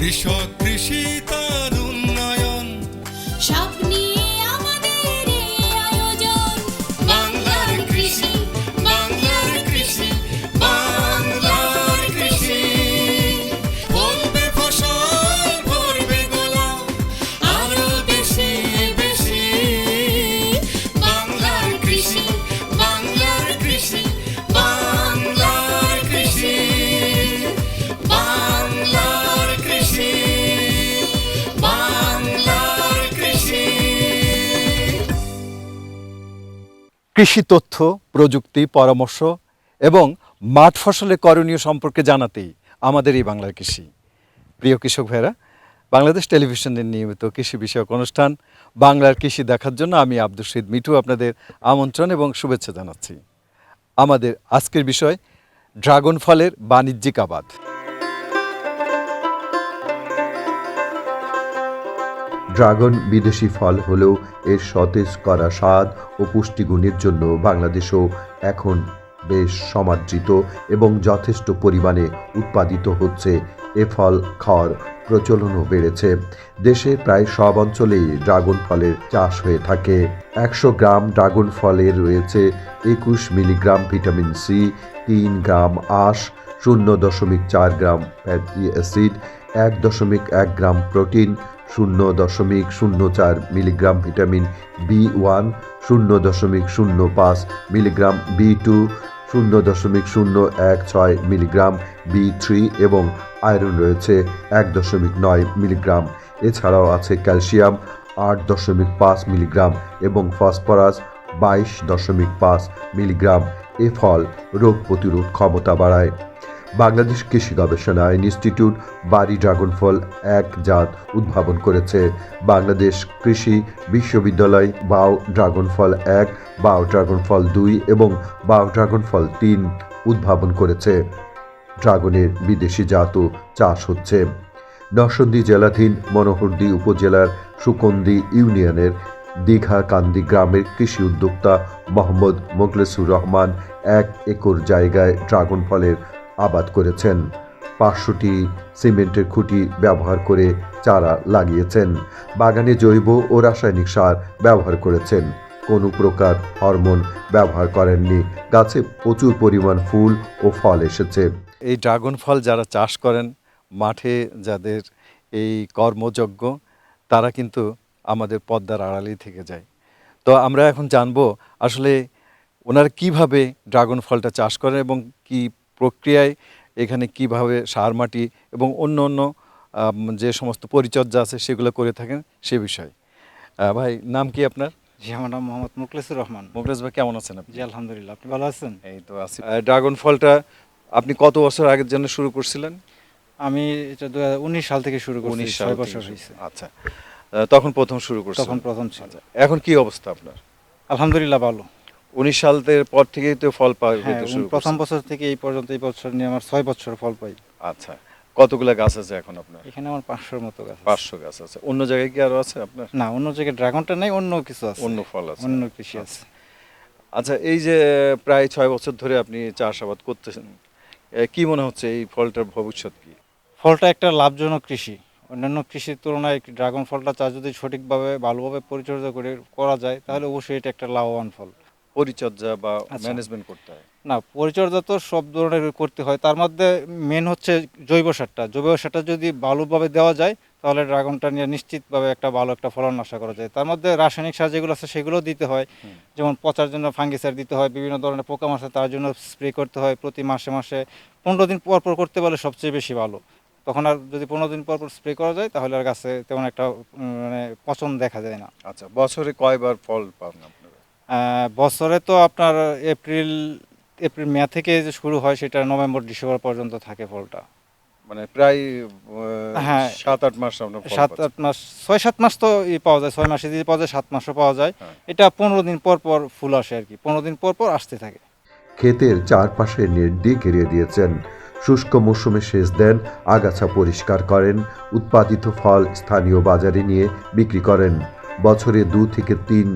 কৃষক কৃষি তার কৃষি তথ্য, প্রযুক্তি, পরামর্শ এবং মাঠ ফসলের করণীয় সম্পর্কে জানাতেই আমাদের এই বাংলার কৃষি। প্রিয় কৃষক ভাইরা বাংলাদেশ টেলিভিশনের নিয়মিত কৃষি বিষয়ক অনুষ্ঠান বাংলার কৃষি দেখার জন্য আমি আব্দুল শহীদ মিঠু আপনাদের আমন্ত্রণ এবং শুভেচ্ছা জানাচ্ছি। আমাদের আজকের বিষয়, ড্রাগন ফলের বাণিজ্যিক আবাদ। ড্রাগন বিদেশি ফল হলেও এর সতেজ করা স্বাদ ও পুষ্টিগুণের জন্য বাংলাদেশও এখন বেশ সমাদৃত এবং যথেষ্ট পরিমাণে উৎপাদিত হচ্ছে। এ ফল খাওয়ার প্রচলনও বেড়েছে। দেশে প্রায় সব অঞ্চলেই ড্রাগন ফলের চাষ হয়ে থাকে। একশো গ্রাম ড্রাগন ফলে রয়েছে একুশ মিলিগ্রাম ভিটামিন সি, তিন গ্রাম আঁশ, শূন্য দশমিক চার গ্রাম ফ্যাটি অ্যাসিড, এক দশমিক এক গ্রাম প্রোটিন শূন্য দশমিক শূন্য চার মিলিগ্রাম ভিটামিন বি ওয়ান, শূন্য দশমিক শূন্য পাঁচ মিলিগ্রাম বি টু, শূন্য দশমিক শূন্য এক ছয় মিলিগ্রাম বি থ্রি এবং আয়রন রয়েছে এক দশমিক নয় মিলিগ্রাম। এছাড়াও আছে ক্যালসিয়াম আট দশমিক পাঁচ মিলিগ্রাম এবং ফসফরাস বাইশ দশমিক পাঁচ মিলিগ্রাম। এ ফল রোগ প্রতিরোধ ক্ষমতা বাড়ায়। বাংলাদেশ কৃষি গবেষণা ইনস্টিটিউট বাড়ি ড্রাগন ফল এক জাত উদ্ভাবন করেছে। বাংলাদেশ কৃষি বিশ্ববিদ্যালয় বাও ড্রাগন ফল এক, বাও ড্রাগন ফল দুই এবং বাও ড্রাগন ফল তিন উদ্ভাবন করেছে। ড্রাগনের বিদেশি জাতও চাষ হচ্ছে। নরসন্দী জেলাধীন মনোহরদী উপজেলার সুকন্দি ইউনিয়নের দীঘাকান্দি গ্রামের কৃষি উদ্যোক্তা মোহাম্মদ মোখলেসুর রহমান এক একর জায়গায় ড্রাগন ফলের আবাদ করেছেন। পাঁচশোটি সিমেন্টের খুঁটি ব্যবহার করে চারা লাগিয়েছেন। বাগানে জৈব ও রাসায়নিক সার ব্যবহার করেছেন। কোনো প্রকার হরমোন ব্যবহার করেননি। গাছে প্রচুর পরিমাণ ফুল ও ফল এসেছে। এই ড্রাগন ফল যারা চাষ করেন, মাঠে যাদের এই কর্মযজ্ঞ, তারা কিন্তু আমাদের পদ্মার আড়ালেই থেকে যায়। তো আমরা এখন জানব আসলে ওনারা কীভাবে ড্রাগন ফলটা চাষ করেন এবং কি প্রক্রিয়ায় এখানে কীভাবে সার মাটি এবং অন্য অন্য যে সমস্ত পরিচর্যা আছে সেগুলো করে থাকেন সে বিষয়ে। ভাই নাম কি আপনার? জি আমার নাম মোহাম্মদ মুখলেসুর রহমান। মোকলেশ ভাই কেমন আছেন আপনি? জি আলহামদুলিল্লাহ আপনি ভালো আছেন? এই তো আছি। ড্রাগন ফলটা আপনি কত বছর আগের জন্য শুরু করছিলেন? আমি এটা দু উনিশ সাল থেকে শুরু করছি উনিশ সাল বছর হয়েছে। আচ্ছা। তখন প্রথম শুরু করছেন তখন প্রথম ছিল। আচ্ছা এখন কি অবস্থা আপনার? আলহামদুলিল্লাহ ভালো। উনিশ সালের পর থেকেই তো ফল পাওয়া হ্যাঁ শুরু প্রথম বছর থেকে এই পর্যন্ত এই বছর নিয়ে আমার ছয় বছর ফল পাই। আচ্ছা কতগুলা গাছ আছে এখন আপনার? এখানে আমার পাঁচশোর মতো গাছ আছে। পাঁচশো গাছ আছে। অন্য জায়গায় কি আরও আছে আপনার? না অন্য জায়গায় ড্রাগনটা নেই অন্য কিছু আছে। অন্য ফল আছে। অন্য কৃষি আছে। আচ্ছা। এই যে প্রায় ছয় বছর ধরে আপনি চাষাবাদ করতেছেন এ, কি মনে হচ্ছে এই ফলটার ভবিষ্যৎ কি? ফলটা একটা লাভজনক কৃষি। অন্যান্য কৃষির তুলনায় ড্রাগন ফলটা চাষ যদি সঠিকভাবে ভালোভাবে পরিচর্যা করে করা যায় তাহলে অবশ্যই এটা একটা লাভবান ফল। পরিচর্যা বা আচ্ছা। ম্যানেজমেন্ট করতে হয়। না পরিচর্যা তো সব ধরনের করতে হয়। তার মধ্যে মেন হচ্ছে জৈব সারটা। জৈব সারটা যদি ভালোভাবে দেওয়া যায় তাহলে ড্রাগনটা নিয়ে নিশ্চিতভাবে একটা ভালো একটা ফলন আশা করা যায়। তার মধ্যে রাসায়নিক সার যেগুলো আছে সেগুলো দিতে হয়। যেমন পচার জন্য ফাঙ্গিসার দিতে হয় বিভিন্ন ধরনের পোকা মাছে তার জন্য স্প্রে করতে হয় প্রতি মাসে মাসে। পনেরো দিন পর পর করতে পারলে সবচেয়ে বেশি ভালো। তখন আর যদি পনেরো দিন পর পর স্প্রে করা যায় তাহলে আর গাছে তেমন একটা মানে পচন দেখা যায় না। আচ্ছা বছরে কয়বার ফল আহ, বছরে তো আপনার এপ্রিল এপ্রিল মে থেকে যে শুরু হয় সেটা নভেম্বর ডিসেম্বর পর্যন্ত থাকে ফলটা। মানে প্রায় হ্যাঁ। সাত আট মাস আপনার সাত আট মাস ছয় সাত মাস তো ই পাওয়া যায় ছয় মাসে যদি পাওয়া যায় সাত মাসও পাওয়া যায়। হ্যাঁ। এটা পনেরো দিন পর পর ফুল আসে আর কি পনেরো দিন পর পর আসতে থাকে। ক্ষেতের চারপাশে নেট দিয়ে ঘিরিয়ে দিয়েছেন। শুষ্ক মৌসুমে সেচ দেন আগাছা পরিষ্কার করেন উৎপাদিত ফল স্থানীয় বাজারে নিয়ে বিক্রি করেন। বছরে দু থেকে তিন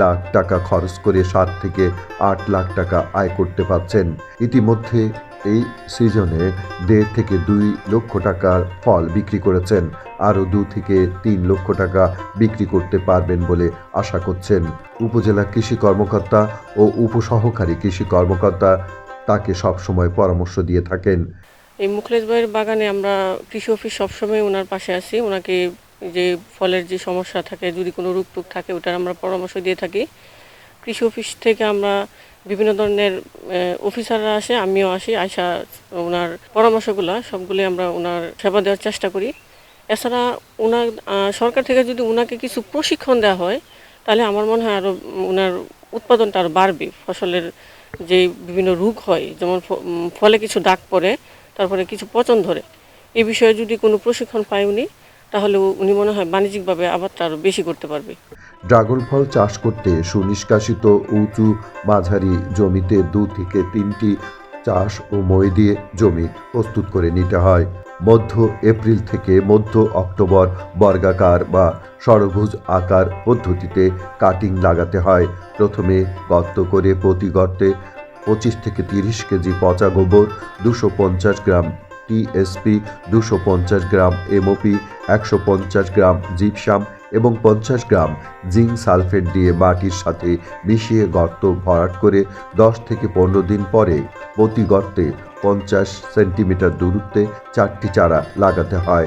লাখ টাকা খরচ করে সাত থেকে আট লাখ টাকা আয় করতে পারছেন। ইতিমধ্যে এই সিজনে দেড় থেকে দুই লক্ষ টাকার ফল বিক্রি করেছেন। আরও দু থেকে তিন লক্ষ টাকা বিক্রি করতে পারবেন বলে আশা করছেন। উপজেলা কৃষি কর্মকর্তা ও উপসহকারী কৃষি কর্মকর্তা তাকে সবসময় পরামর্শ দিয়ে থাকেন। এই মুখলেশ ভাইয়ের বাগানে আমরা কৃষি অফিস সবসময় ওনার পাশে আছি। ওনাকে যে ফলের যে সমস্যা থাকে, যদি কোনো রোগ টুক থাকে, ওটার আমরা পরামর্শ দিয়ে থাকি। কৃষি অফিস থেকে আমরা বিভিন্ন ধরনের অফিসাররা আসে, আমিও আসি, আইসা ওনার পরামর্শগুলো সবগুলি আমরা ওনার সেবা দেওয়ার চেষ্টা করি। এছাড়া ওনার সরকার থেকে যদি ওনাকে কিছু প্রশিক্ষণ দেওয়া হয়, তাহলে আমার মনে হয় আরও ওনার উৎপাদনটা আরও বাড়বে। ফসলের যে বিভিন্ন রোগ হয়, যেমন ফলে কিছু দাগ পড়ে, তারপরে কিছু পচন ধরে। এ বিষয়ে যদি কোনো প্রশিক্ষণ পায় উনি তাহলে উনি মনে হয় বাণিজ্যিকভাবে আবারটা আরও বেশি করতে পারবে। ড্রাগন ফল চাষ করতে সুনিষ্কাশিত উঁচু মাঝারি জমিতে দু থেকে তিনটি চাষ ও মই দিয়ে জমি প্রস্তুত করে নিতে হয়। মধ্য এপ্রিল থেকে মধ্য অক্টোবর বর্গাকার বা ষড়ভুজ আকার পদ্ধতিতে কাটিং লাগাতে হয়। প্রথমে গর্ত করে প্রতি গর্তে পঁচিশ থেকে তিরিশ কেজি পচা গোবর, দুশো পঞ্চাশ গ্রাম টিএসপি, দুশো পঞ্চাশ গ্রাম এমওপি, একশো পঞ্চাশ গ্রাম জিপসাম এবং পঞ্চাশ গ্রাম জিঙ্ক সালফেট দিয়ে মাটির সাথে মিশিয়ে গর্ত ভরাট করে দশ থেকে পনেরো দিন পরে প্রতি গর্তে পঞ্চাশ সেন্টিমিটার দূরত্বে চারটি চারা লাগাতে হয়।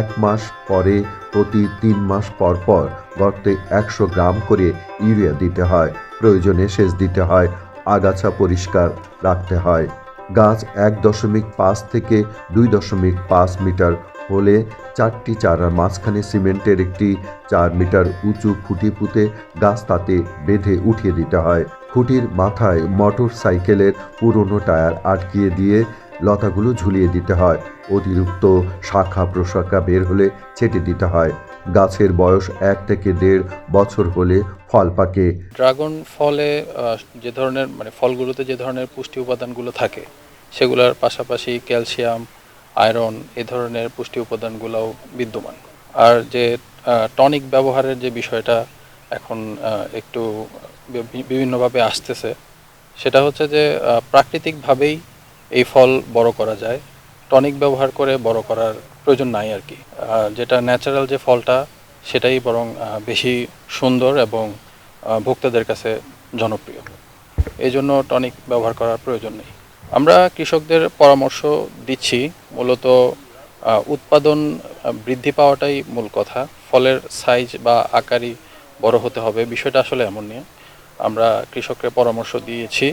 এক মাস পরে প্রতি তিন মাস পর পর গর্তে একশো গ্রাম করে ইউরিয়া দিতে হয়। প্রয়োজনে সেচ দিতে হয়। আগাছা পরিষ্কার রাখতে হয়। গাছ এক দশমিক পাঁচ থেকে দুই দশমিক পাঁচ মিটার হলে চারটি চারার মাঝখানে সিমেন্টের একটি চার মিটার উঁচু খুঁটি পুঁতে গাছ তাতে বেঁধে উঠিয়ে দিতে হয়। খুঁটির মাথায় মোটর সাইকেলের পুরনো টায়ার আটকিয়ে দিয়ে লতাগুলো ঝুলিয়ে দিতে হয়। অতিরিক্ত শাখা প্রশাখা বের হলে ছেটে দিতে হয়। গাছের বয়স এক থেকে দেড় বছর হলে ফল পাকে। ড্রাগন ফলে যে ধরনের মানে ফলগুলোতে যে ধরনের পুষ্টি উপাদানগুলো থাকে, সেগুলোর পাশাপাশি ক্যালসিয়াম, আয়রন এ ধরনের পুষ্টি উপাদানগুলোও বিদ্যমান। আর যে টনিক ব্যবহারের যে বিষয়টা এখন একটু বিভিন্নভাবে আসতেছে, সেটা হচ্ছে যে প্রাকৃতিকভাবেই এই ফল বড় করা যায়। টনিক ব্যবহার করে বড় করার প্রয়োজন নাই আর কি। যেটা ন্যাচারাল যে ফলটা, সেটাই বরং বেশি সুন্দর এবং ভোক্তাদের কাছে জনপ্রিয়। এই জন্য টনিক ব্যবহার করার প্রয়োজন নেই। আমরা কৃষকদের পরামর্শ দিচ্ছি, মূলত উৎপাদন বৃদ্ধি পাওয়াটাই মূল কথা। ফলের সাইজ বা আকারই বড় হতে হবে, বিষয়টা আসলে এমন নিয়ে। আমরা কৃষককে পরামর্শ দিয়েছি।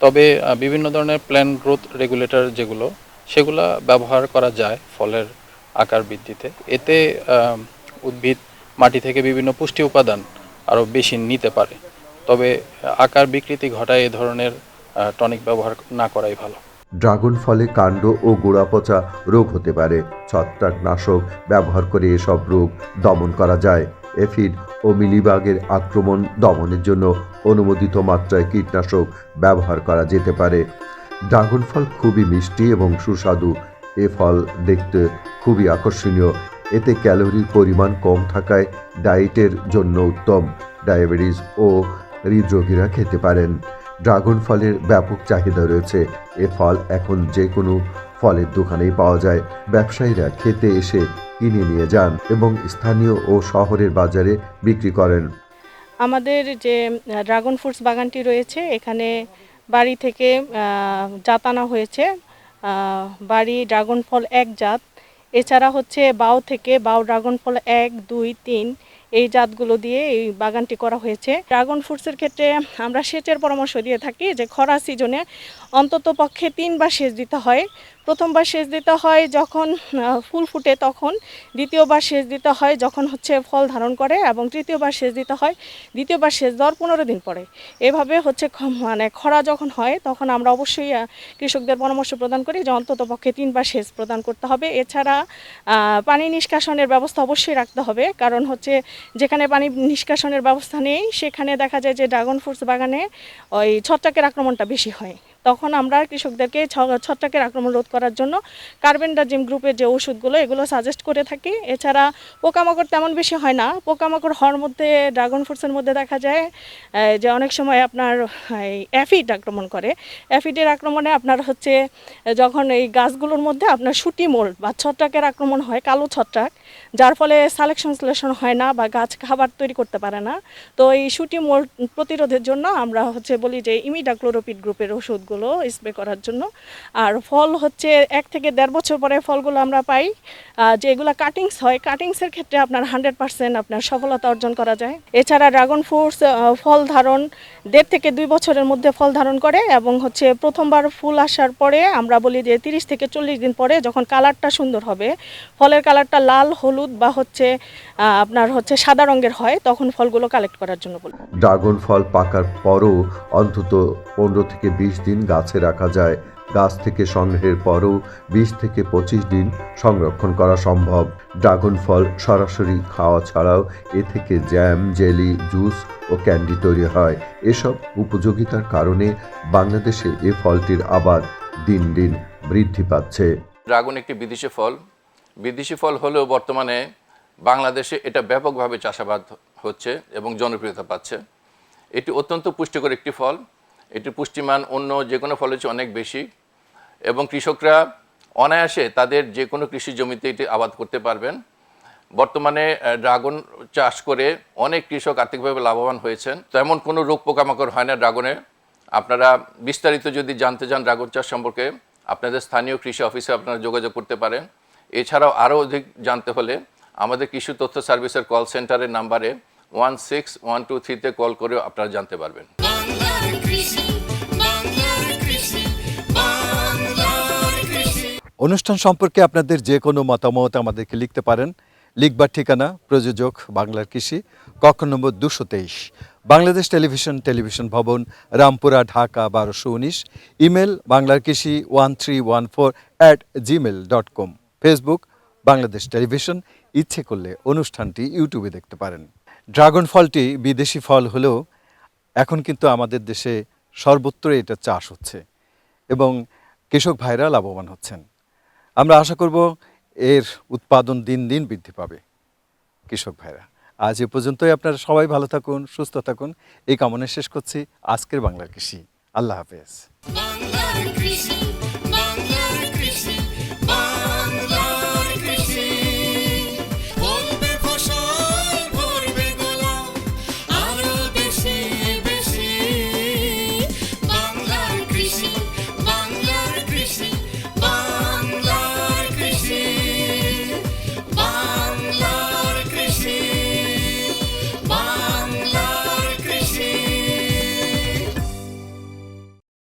তবে বিভিন্ন ধরনের প্ল্যান গ্রোথ রেগুলেটর যেগুলো সেগুলা ব্যবহার করা যায় ফলের আকার বৃদ্ধিতে। এতে উদ্ভিদ মাটি থেকে বিভিন্ন পুষ্টি উপাদান আরও বেশি নিতে পারে। তবে আকার বিকৃতি ঘটায় এ ধরনের টনিক ব্যবহার না করাই ভালো। ড্রাগন ফলে কাণ্ড ও গোড়া পচা রোগ হতে পারে। ছত্রাকনাশক ব্যবহার করে এসব রোগ দমন করা যায়। এফিড ও মিলিবাগের আক্রমণ দমনের জন্য অনুমোদিত মাত্রায় কীটনাশক ব্যবহার করা যেতে পারে। ড্রাগন ফল খুবই মিষ্টি এবং সুস্বাদু। এ ফল দেখতে খুবই আকর্ষণীয়। এতে ক্যালোরির পরিমাণ কম থাকায় ডায়েটের জন্য উত্তম। ডায়াবেটিস ও হৃদরোগীরা খেতে পারেন। ড্রাগন ফলের ব্যাপক চাহিদা রয়েছে। এ ফল এখন যে কোনো ফলের দোকানেই পাওয়া যায়। ব্যবসায়ীরা খেতে এসে কিনে নিয়ে যান এবং স্থানীয় ও শহরের বাজারে বিক্রি করেন। আমাদের যে ড্রাগন ফ্রুটস বাগানটি রয়েছে, এখানে বাড়ি থেকে জাত আনা হয়েছে। বাড়ি ড্রাগন ফল এক জাত। এছাড়া হচ্ছে বাউ থেকে বাও ড্রাগন ফল এক, দুই, তিন এই জাতগুলো দিয়ে এই বাগানটি করা হয়েছে। ড্রাগন ফ্রুটসের ক্ষেত্রে আমরা সেচের পরামর্শ দিয়ে থাকি যে খরা সিজনে অন্তত পক্ষে তিনবার সেচ দিতে হয়। প্রথমবার সেচ দিতে হয় যখন ফুল ফুটে তখন, দ্বিতীয়বার সেচ দিতে হয় যখন হচ্ছে ফল ধারণ করে এবং তৃতীয়বার সেচ দিতে হয়, দ্বিতীয়বার সেচ দেওয়ার পনেরো দিন পরে। এভাবে হচ্ছে মানে খরা যখন হয় তখন আমরা অবশ্যই কৃষকদের পরামর্শ প্রদান করি যে অন্তত পক্ষে তিনবার সেচ প্রদান করতে হবে। এছাড়া পানি নিষ্কাশনের ব্যবস্থা অবশ্যই রাখতে হবে কারণ হচ্ছে যেখানে পানি নিষ্কাশনের ব্যবস্থা নেই সেখানে দেখা যায় যে ড্রাগন ফ্রুটস বাগানে ওই ছত্রাকের আক্রমণটা বেশি হয়। তখন আমরা কৃষকদেরকে ছত্রাকের আক্রমণ রোধ করার জন্য কার্বেন্ডাজিম গ্রুপের যে ওষুধগুলো, এগুলো সাজেস্ট করে থাকি। এছাড়া পোকামাকড় তেমন বেশি হয় না। পোকামাকড় হওয়ার মধ্যে ড্রাগন ফ্রুটসের মধ্যে দেখা যায় যে অনেক সময় আপনার অ্যাফিড আক্রমণ করে। অ্যাফিডের আক্রমণে আপনার হচ্ছে, যখন এই গাছগুলোর মধ্যে আপনার সুটি মোল্ড বা ছত্রাকের আক্রমণ হয়, কালো ছত্রাক যার ফলে সালেকশন সিলেকশন হয় না বা গাছ খাবার তৈরি করতে পারে না। তো এই সুটি মোল্ড প্রতিরোধের জন্য আমরা হচ্ছে বলি যে ইমিডাক্লোরোপিড গ্রুপের ওষুধগুলো স্প্রে করার জন্য। আর ফল হচ্ছে এক থেকে দেড় বছর পরে ফলগুলো আমরা পাই। যেগুলো কাটিংস হয় কাটিংসের ক্ষেত্রে আপনার হান্ড্রেড পার্সেন্ট আপনার সফলতা অর্জন করা যায়। এছাড়া ড্রাগন ফ্রুটস ফল ধারণ, দেড় থেকে দুই বছরের মধ্যে ফল ধারণ করে এবং হচ্ছে প্রথমবার ফুল আসার পরে আমরা বলি যে তিরিশ থেকে চল্লিশ দিন পরে যখন কালারটা সুন্দর হবে, ফলের কালারটা লাল, হলুদ বা হচ্ছে আহ, আপনার হচ্ছে সাদা রঙের হয় তখন ফলগুলো কালেক্ট করার জন্য বলি ড্রাগন ফল পাকার পরও অন্তত পনেরো থেকে বিশ দিন গাছে রাখা যায়। গাছ থেকে সংগ্রহের পরও বিশ থেকে পঁচিশ দিন সংরক্ষণ করা সম্ভব। ড্রাগন ফল সরাসরি খাওয়া ছাড়াও এ থেকে জ্যাম জেলি জুস ও ক্যান্ডি তৈরি হয়। এসব উপযোগিতার কারণে বাংলাদেশে এ ফলটির আবার দিন দিন বৃদ্ধি পাচ্ছে। ড্রাগন একটি বিদেশি ফল। বিদেশি ফল হলেও বর্তমানে বাংলাদেশে এটা ব্যাপকভাবে চাষাবাদ হচ্ছে এবং জনপ্রিয়তা পাচ্ছে। এটি অত্যন্ত পুষ্টিকর একটি ফল। এটির পুষ্টিমান অন্য যে কোনো ফলের চেয়ে অনেক বেশি এবং কৃষকরা অনায়াসে তাদের যে কোনো কৃষি জমিতে এটি আবাদ করতে পারবেন। বর্তমানে ড্রাগন চাষ করে অনেক কৃষক আর্থিকভাবে লাভবান হয়েছেন। তেমন কোনো রোগ পোকামাকড় হয় না ড্রাগনে। আপনারা বিস্তারিত যদি জানতে চান ড্রাগন চাষ সম্পর্কে, আপনাদের স্থানীয় কৃষি অফিসে আপনারা যোগাযোগ করতে পারেন। এছাড়াও আরও অধিক জানতে হলে আমাদের কৃষি তথ্য সার্ভিসের কল সেন্টারের নাম্বারে ওয়ান সিক্স ওয়ান টু থ্রিতে কল করেও আপনারা জানতে পারবেন। অনুষ্ঠান সম্পর্কে আপনাদের যে কোনো মতামত আমাদেরকে লিখতে পারেন। লিখবার ঠিকানা প্রযোজক বাংলার কৃষি কক্ষ নম্বর দুশো তেইশ। বাংলাদেশ টেলিভিশন টেলিভিশন ভবন রামপুরা ঢাকা বারোশো উনিশ। ইমেল বাংলার কৃষি one three one four at Gmail dot com. Facebook Bangladesh television ইচ্ছে করলে অনুষ্ঠানটি ইউটিউবে দেখতে পারেন। ড্রাগন ফলটি বিদেশি ফল হলেও এখন কিন্তু আমাদের দেশে সর্বত্র এটা চাষ হচ্ছে এবং কৃষক ভাইরা লাভবান হচ্ছেন। আমরা আশা করব এর উৎপাদন দিন দিন বৃদ্ধি পাবে কৃষক ভাইরা। আজ এ পর্যন্তই, আপনারা সবাই ভালো থাকুন, সুস্থ থাকুন। এই কামনা শেষ করছি। আজকের বাংলার কৃষি। আল্লাহ হাফেজ।